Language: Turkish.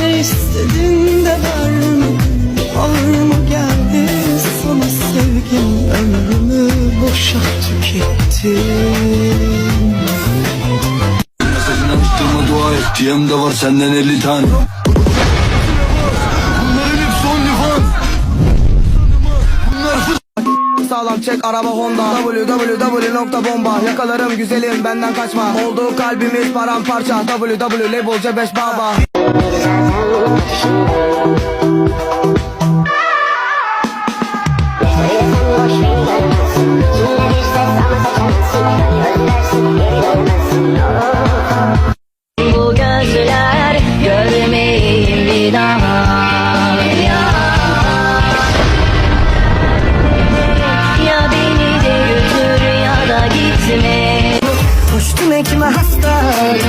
Ne istedin de vermedin Ağır mı? Geldi sana sevgim. Ömrümü boşa dua et. DM'de var senden 50 tane Sağlam çek araba Honda. Www.bomba Yakalarım güzelim benden kaçma. Oldu kalbimiz paramparça. Www label C5 baba nem que me arrastar